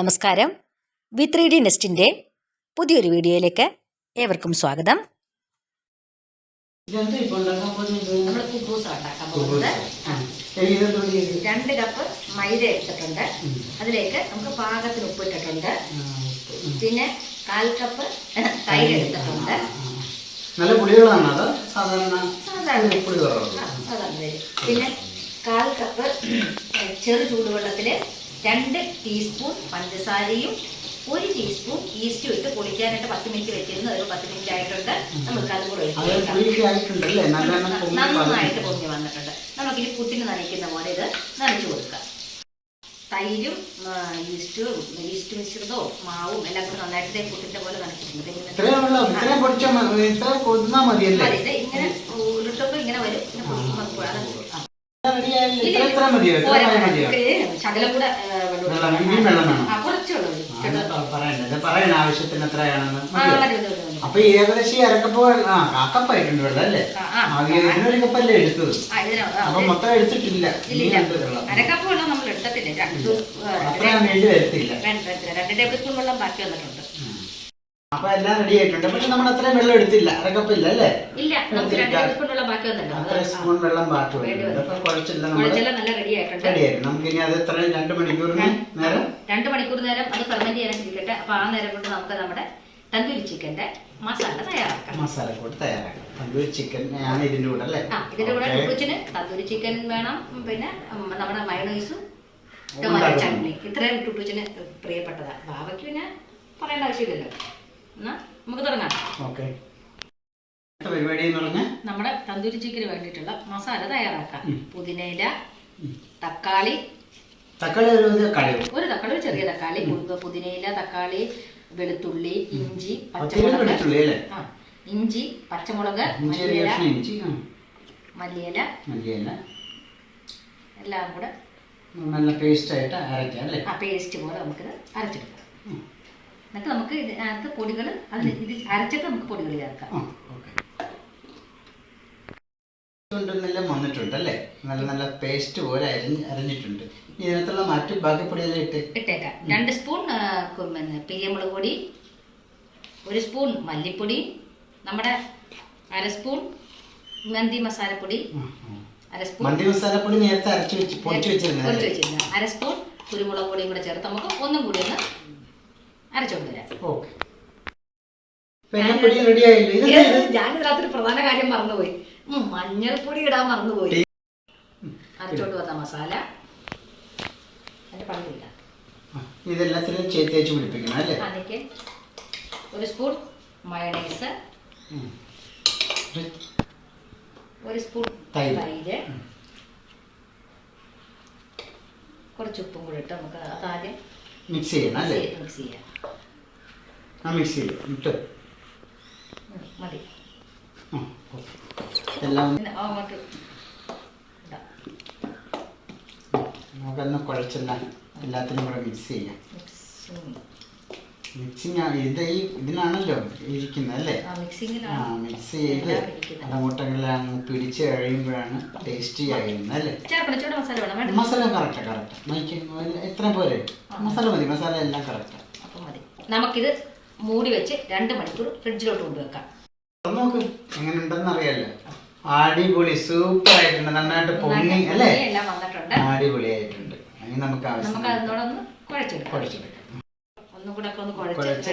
നമസ്കാരം. V three D നെസ്റ്റിന്റെ പുതിയൊരു വീഡിയോയിലേക്ക് ഏവർക്കും സ്വാഗതം? നമ്മൾ കുബൂസ് ഉണ്ടാക്കാൻ? രണ്ട് കപ്പ് മൈദ എടുത്തിട്ടുണ്ട് അതിലേക്ക് നമുക്ക് പാകത്തിന് ഉപ്പ്. ഇട്ടിട്ടുണ്ട്. പിന്നെ കാൽ കപ്പ് തൈര് എടുത്തിട്ടുണ്ട്. നല്ല പുളികളാണ് അത്? സാധാരണ സാധാരണ. പുളി പിന്നെ കാൽ കപ്പ് ചെറു ചൂടുവെള്ളത്തിൽ രണ്ട് ടീസ്പൂൺ പഞ്ചസാരയും ഒരു ടീസ്പൂൺ ഈസ്റ്റും ഇട്ട് പൊടിക്കാനായിട്ട് പത്ത് മിനിറ്റ് വെച്ചിരുന്നു. ഒരു പത്ത് മിനിറ്റ് ആയിട്ടുണ്ട്. നമുക്ക് അതും കൂടെ നന്നായിട്ട് വന്നിട്ടുണ്ട്. പൊങ്ങി വന്നിട്ടുണ്ട്. നമുക്കിനി പുട്ടിന് നനയ്ക്കുന്ന പോലെ ഇത് നനച്ചു കൊടുക്കാം. തൈരും ഈസ്റ്റും ഈസ്റ്റ് മിശ്രിതവും മാവും എല്ലാം കൂടെ നന്നായിട്ട് പുട്ടിന്റെ പോലെ നനച്ചിട്ടുണ്ട്. ഇങ്ങനെ- ഉരുട്ടുമ്പോൾ ഇങ്ങനെ വരും. പൊടിക്കുമ്പോൾ പറയണ ആവശ്യത്തിന് എത്രയാണെന്ന്. അപ്പൊ ഏകദേശം ഇറക്കപ്പോ അരക്കപ്പ് ആ കാക്കപ്പായിട്ടുണ്ട് വെള്ളം അല്ലേ. ആ, കപ്പല്ലേ എടുത്തത്. അപ്പൊ മൊത്തം എടുത്തിട്ടില്ല. അരക്കപ്പ് വെള്ളം നമ്മൾ എടുത്തിട്ടില്ല. അത്രയും വേണ്ടി വരത്തില്ല. രണ്ട് ടേബിൾ സ്പൂൺ വെള്ളം ബാക്കി വന്നിട്ടുണ്ട്. അപ്പൊ എല്ലാം റെഡി ആയിട്ടുണ്ട്. പക്ഷെ നമ്മൾ അത്രയും വെള്ളം എടുത്തില്ല. അരക്കപ്പില്ല അല്ലേ? ഇല്ല നമുക്ക് രണ്ട് സ്പൂൺ വെള്ളം ബാക്കി വന്നിട്ടുണ്ട്. അത്ര സ്പൂൺ വെള്ളം ബാക്കി അപ്പൊ കുഴച്ചില്ല നമ്മൾ നല്ല റെഡി ആയിട്ടുണ്ട്. റെഡി ആയിരുന്നു നമുക്ക് ഇനി അത് എത്ര രണ്ട് മണിക്കൂറിന് നേരം? രണ്ട് മണിക്കൂർ നേരം അത് ഫെർമെന്റ് ചെയ്യാൻ ഇരിക്കട്ടെ. അപ്പൊ ആ നേരം കൊണ്ട് നമുക്ക് നമ്മുടെ തന്തൂരി ചിക്കന്റെ മസാല തയ്യാറാക്കാം. മസാല കൂടെ തയ്യാറാക്കാം. തന്തൂരി ചിക്കൻ ആണ് ഇതിന്റെ കൂടെ അല്ലേ? ഇതിന്റെ കൂടെ കൊച്ചിന് തന്തൂരി ചിക്കൻ വേണം. പിന്നെ നമ്മുടെ മയണൈസും ടൊമാറ്റോ. ചട്നി. ഇത്രയും ടുട്ടുച്ചിന് പ്രിയപ്പെട്ടതാണ് ബാബയ്ക്ക് പിന്നെ പറയേണ്ട ആവശ്യമില്ലല്ലോ. എന്നാ നമുക്ക് തുടങ്ങാം. ഓക്കെ. പരിപാടി എന്ന് പറഞ്ഞാൽ? നമ്മുടെ തന്തൂരി ചിക്കന് വേണ്ടിയിട്ടുള്ള മസാല തയ്യാറാക്കാം. പുതിനയില തക്കാളി. തക്കാളി ഒരു തക്കാളി. ഒരു ചെറിയ തക്കാളി. പുതിനയില തക്കാളി വെളുത്തുള്ളി ഇഞ്ചി പച്ചമുളക്. ഇഞ്ചി പച്ചമുളക് മല്ലിയില. മല്ലിയില. എല്ലാം കൂടെ നല്ല പേസ്റ്റ് ആയിട്ട് അരയ്ക്കാം അല്ലേ? ആ പേസ്റ്റ് പോലെ നമുക്കിത് അരച്ചെടുക്കാം. എന്നിട്ട് നമുക്ക് ഇതിനകത്ത് പൊടികൾ അതിന് ഇത് അരച്ചിട്ട് നമുക്ക് പൊടികൾ ചേർക്കാം. ആ, വന്നിട്ടുണ്ട് അല്ലേ? നല്ല നല്ല പേസ്റ്റ് പോലെ അരിഞ്ഞ് അരിഞ്ഞിട്ടുണ്ട്. ഇതിനകത്തുള്ള മറ്റു ബാക്കി പൊടിയെല്ലാം ഇട്ട്? ഇട്ടേക്കാം. രണ്ട് സ്പൂൺ പിന്നെ പിരിയമുളക് പൊടി ഒരു സ്പൂൺ മല്ലിപ്പൊടി നമ്മുടെ അര സ്പൂൺ മന്തി മസാലപ്പൊടി. അര സ്പൂൺ മന്തി മസാലപ്പൊടി നേരത്തെ അരച്ചു വെച്ച് പൊടിച്ച് അല്ലേ? അര സ്പൂൺ കുരുമുളക് പൊടിയും കൂടെ ചേർത്ത് നമുക്ക് ഒന്നും കൂടി ഒന്ന് അരച്ചുകൊണ്ട് വരാം. പ്രധാന കാര്യം മറന്നുപോയി. മഞ്ഞൾപ്പൊടി ഇടാൻ മറന്നുപോയി. അരച്ചോണ്ട് വന്ന മസാല. അതിന്റെ പിടിപ്പിക്കണം അല്ലേ? അതിലേക്ക് ഒരു സ്പൂൺ മയണൈസ്. ഒരു സ്പൂൺ തൈര്. തൈര്. കുറച്ച് ഉപ്പും കൂടി ഇട്ട് നമുക്ക് അതാദ്യം മിക്സ് ചെയ്യണം അല്ലേ? മിക്സ് ചെയ്യാം. ആ മിക്സ് ചെയ്യും ഇട്ട്. മതി. എല്ലാം അങ്ങോട്ട് നമുക്കൊന്ന് കുഴച്ചെല്ലാം എല്ലാത്തിനും കൂടെ മിക്സ് ചെയ്യാം. മിക്സിങ് ഇത് ഈ ഇതിനാണല്ലോ ഇരിക്കുന്നത് അല്ലേ? ആ മിക്സ് ചെയ്ത്. അങ്ങോട്ടെല്ലാം പിടിച്ച് കഴിയുമ്പോഴാണ് ടേസ്റ്റി ആകുന്നത് അല്ലേ? മസാല വേണം കറക്റ്റ് മൈക്ക് ഇത്ര പോരെ. മസാല മതി മസാല എല്ലാം കറക്റ്റാ അപ്പം മതി. നമുക്കിത് മൂടി വെച്ച് രണ്ട് മണിക്കൂർ ഫ്രിഡ്ജിലോട്ട് കൊണ്ടുവെക്കാം നോക്ക് എങ്ങനെ ഉണ്ടെന്ന് അറിയാലോ അടിപൊളി സൂപ്പർ ആയിട്ടുണ്ട്. നന്നായിട്ട് പൊങ്ങി അല്ലേ? അടിപൊളി ആയിട്ടുണ്ട് ഇനി നമുക്ക് നമുക്ക് ആവശ്യം കുഴച്ചെടുക്കാം. ഒന്നും ഒക്കെ കുഴച്ച്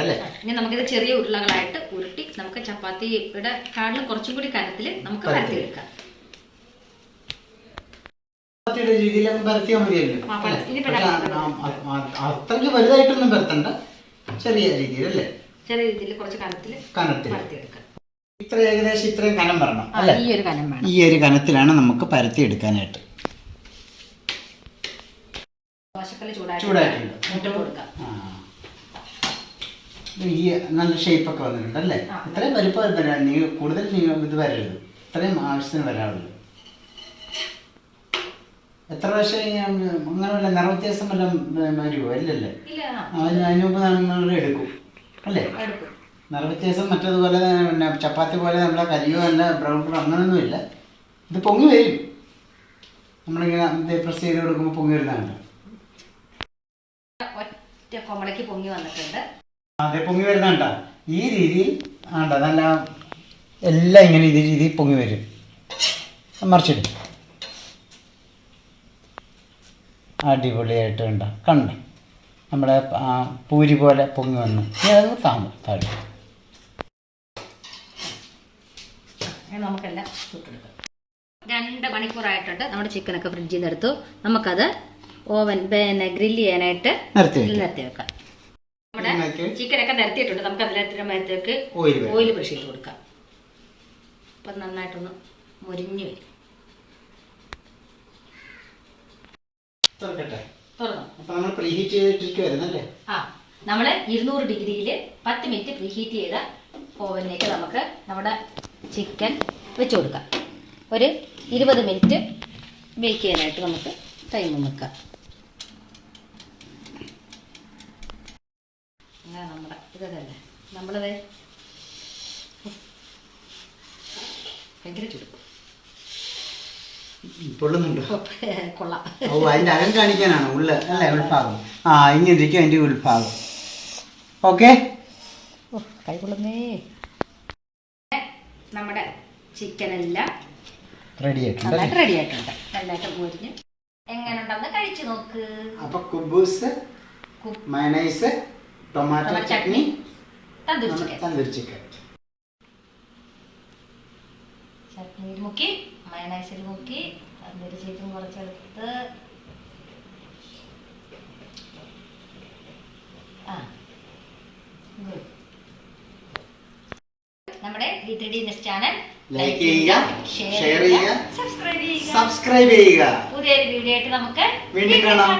അല്ലേ? ഇനി നമുക്കിത് ചെറിയ ഉരുളകളായിട്ട് ഉരുട്ടി നമുക്ക് ചപ്പാത്തിയുടെ കാടിലും കുറച്ചും കൂടി കനത്തിൽ നമുക്ക് പരത്തി. പരത്തിയെടുക്കാം പരത്തിയാൽ മതിയല്ലോ. അത്രയ്ക്ക് വലുതായിട്ടൊന്നും പരത്തണ്ട. ചെറിയ രീതിയിൽ അല്ലേ? ചെറിയ രീതിയിൽ കുറച്ച് കനത്തിൽ കനത്തിൽ ഇത്ര ഏകദേശം ഇത്രയും കനം വരണം ഈ ഒരു കനം ഈ ഒരു കനത്തിലാണ് നമുക്ക് പരത്തി എടുക്കാനായിട്ട്. ദോശക്കല്ല് ചൂടാക്കി കൊടുക്കാം. ഈ നല്ല ഷേപ്പൊക്കെ വന്നിട്ടുണ്ട് അല്ലേ. ഇത്രയും വലിപ്പം വരാൻ നീ കൂടുതൽ നീ ഇത് വരരുത്. ഇത്രയും ആവശ്യത്തിന് വരാറുള്ളൂ. എത്ര പ്രാവശ്യം അങ്ങനെ വല്ല നിറവ്യത്യാസം വല്ല വരുമോ അല്ലല്ലേ അതിന് അതിന് മുമ്പ് നമ്മൾ എടുക്കും. അല്ലേ? നിറ വ്യത്യാസം മറ്റതുപോലെ പിന്നെ ചപ്പാത്തി പോലെ നമ്മളെ കരിയോ അല്ല ബ്രൗൺ കളർ അങ്ങനെയൊന്നുമില്ല ഇത് പൊങ്ങി വരും. നമ്മളിങ്ങനെ പ്രസ് ചെയ്ത് കൊടുക്കുമ്പോൾ പൊങ്ങി വരുന്നതാണ്. കൊമളയ്ക്ക് പൊങ്ങി വന്നിട്ടുണ്ട്. അതെ പൊങ്ങി വരുന്നുണ്ട ഈ രീതി ആണ്ട നല്ല എല്ലാം ഇങ്ങനെ ഇത് രീതി പൊങ്ങി വരും. മറിച്ചിടും. അടിപൊളിയായിട്ട് കണ്ട. കണ്ട? നമ്മുടെ പൂരി പോലെ പൊങ്ങി വന്നു. ഇനി താങ്ങും താഴെ നമുക്കെല്ലാം ചുട്ടെടുക്കാം. രണ്ട് മണിക്കൂറായിട്ടുണ്ട്. നമ്മുടെ ചിക്കനൊക്കെ ഫ്രിഡ്ജിൽ നിന്ന് എടുത്തു. നമുക്കത് ഓവൻ പിന്നെ ഗ്രില്ല് ചെയ്യാനായിട്ട് നിർത്തി നിർത്തി വെക്കാം. നമ്മുടെ ചിക്കനൊക്കെ നിരത്തിയിട്ടുണ്ട്. നമുക്ക് ഓയിൽ വരും. ഓയിൽ ബ്രഷ് ചെയ്ത് കൊടുക്കാം. അപ്പം നന്നായിട്ടൊന്ന് മുരിഞ്ഞു വരും. ആ നമ്മൾ ഇരുന്നൂറ് ഡിഗ്രിയിൽ പത്ത് മിനിറ്റ് പ്രീഹീറ്റ് ചെയ്ത ഓവനിലേക്ക് നമുക്ക് നമ്മുടെ ചിക്കൻ വെച്ച് കൊടുക്കാം. ഒരു ഇരുപത് മിനിറ്റ് ബേക്ക് ചെയ്യാനായിട്ട് നമുക്ക് ടൈം വെക്കാം. അങ്ങനെ തന്നെ നമ്മളത് ഭയങ്കര ചുടുക്കും പൊള്ളുന്നുണ്ടോ? കൊള്ളാം. ഓ അതിന്റെ അകം കാണിക്കാനാണ് ഉള്ള അല്ലേ ഉൾഭാഗം. ആ ഇരിക്കും ഉൾഭാഗം. ഓക്കെ? ഓ നമ്മുടെ ചിക്കൻ എല്ലാം റെഡി ആയിട്ടുണ്ട് നന്നായിട്ട് റെഡി ആയിട്ടുണ്ട്. നന്നായിട്ട് മുരിഞ്ഞ്. എങ്ങനെയുണ്ടെന്ന് കഴിച്ചു നോക്ക്. അപ്പൊ കുബൂസ് കു- mayonnaise tandoori chicken. Tandoori chicken. ചട്നിയിൽ മുക്കി മയണൈസിൽ മുക്കി തന്തൂരി ചിക്കൻ കുറച്ചെടുത്ത് ആ good. നമ്മുടെ ഡി ത്രീ ഡി നെസ് ചാനൽ ലൈക്ക് ചെയ്യുക ഷെയർ ചെയ്യുക സബ്സ്ക്രൈബ് ചെയ്യുക. സബ്സ്ക്രൈബ് ചെയ്യുക. പുതിയൊരു വീഡിയോ ആയിട്ട് നമുക്ക് വീണ്ടും കാണാം.